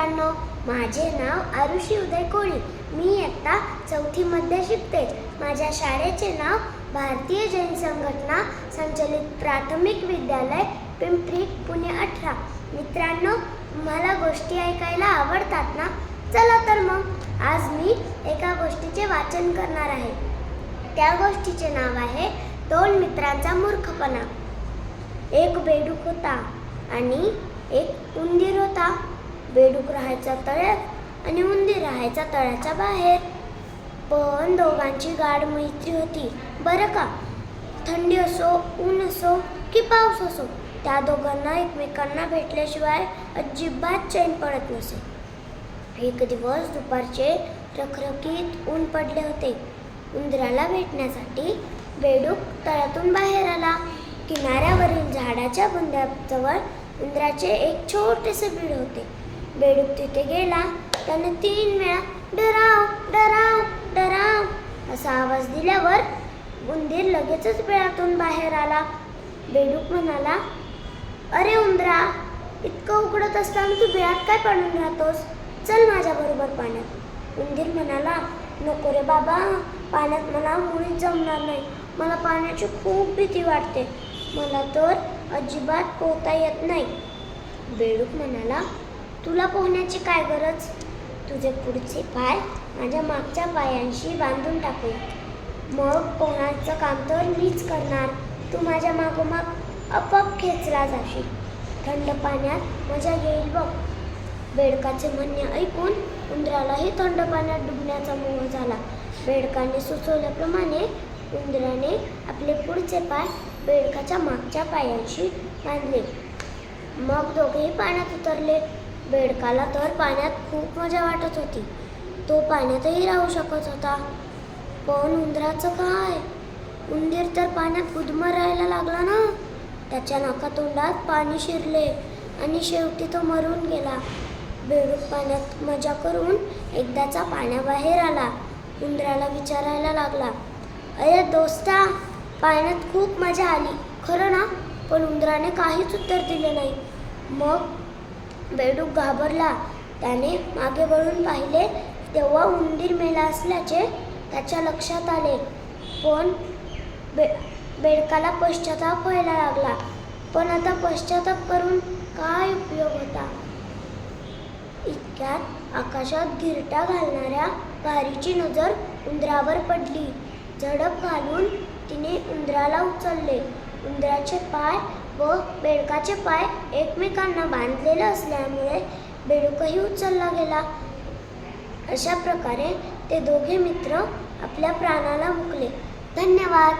मित्रांनो माझे नाव आरुषी उदय कोळी. मी इयत्ता चौथीमध्ये शिकते. माझ्या शाळेचे नाव भारतीय जैन संघटना संचलित प्राथमिक विद्यालय पिंपरी पुणे अठरा. मित्रांनो तुम्हाला गोष्टी ऐकायला आवडतात ना? चला तर मग आज मी एका गोष्टीचे वाचन करणार आहे. त्या गोष्टीचे नाव आहे दोन मित्रांचा मूर्खपणा. एक बेडूक होता आणि एक उंदीर होता. बेडूक राहायचा तळ्यात आणि उंदीर राहायचा तळ्याच्या बाहेर. पण दोघांची गाढ मैत्री होती. बरं का? थंडी असो ऊन असो की पाऊस असो त्या दोघांना एकमेकांना भेटल्याशिवाय अजिबात चैन पडत नसे. एक दिवस दुपारचे रखरखीत ऊन पडले होते. उंदराला भेटण्यासाठी बेडूक तळ्यातून बाहेर आला. किनाऱ्यावरील झाडाच्या बुंद्याजवळ उंदराचे एक छोटेसे बीड होते. बेडूक तिथे गेला त्याने तीन वेळा डराव डराव डराव असा आवाज दिल्यावर उंदीर लगेचच बिळातून बाहेर आला. बेडूक म्हणाला अरे उंदरा इतकं उकडत असताना तू बिळात काय पडून राहतोस? चल माझ्याबरोबर पाण्यात. उंदीर म्हणाला नको रे बाबा पाण्यात मला मुळीच जमणार नाही. मला पाण्याची खूप भीती वाटते. मला तर अजिबात पोहता येत नाही. बेडूक म्हणाला तुला पोहण्याची काय गरज? तुझे पुढचे पाय माझ्या मागच्या पायांशी बांधून टाकू मग पोहण्याचं काम तर मीच करणार. तू माझ्या मागोमाग आपोआप खेचला जाशील. थंड पाण्यात मजा येईल बघ. बेडकाचे म्हणणे ऐकून उंदरालाही थंड पाण्यात डुबण्याचा मोह झाला. बेडकाने सुचवल्याप्रमाणे उंदराने आपले पुढचे पाय बेडकाच्या मागच्या पायांशी बांधले. मग दोघेही पाण्यात उतरले. बेडकाला तर पाण्यात खूप मजा वाटत होती. तो पाण्यातही राहू शकत होता. पण उंदराचं काय? उंदीर तर पाण्यात गुदमर राहायला लागला ना? त्याच्या नाकातोंडात पाणी शिरले आणि शेवटी तो मरून गेला. बेडूक पाण्यात मजा करून एकदाचा पाण्याबाहेर आला. उंदराला विचारायला लागला अरे दोस्ता पाण्यात खूप मजा आली खरं ना? पण उंदराने काहीच उत्तर दिले नाही. मग बेडूक घाबरला. त्याने मागे वळून पाहिले तेव्हा उंदीर मेला असल्याचे त्याच्या लक्षात आले. पण बे बेडकाला पश्चाताप व्हायला लागला. पण आता पश्चाताप करून काय उपयोग होता? इतक्यात आकाशात गिरटा घालणाऱ्या गारीची नजर उंदरावर पडली. झडप घालून तिने उंदराला उचलले. उंदराचे पाय व बेडकाचे पाय एकमेकांना बांधलेले असल्यामुळे बेडूकही उचलला गेला. अशा प्रकारे ते दोघे मित्र आपल्या प्राणाला मुकले धन्यवाद.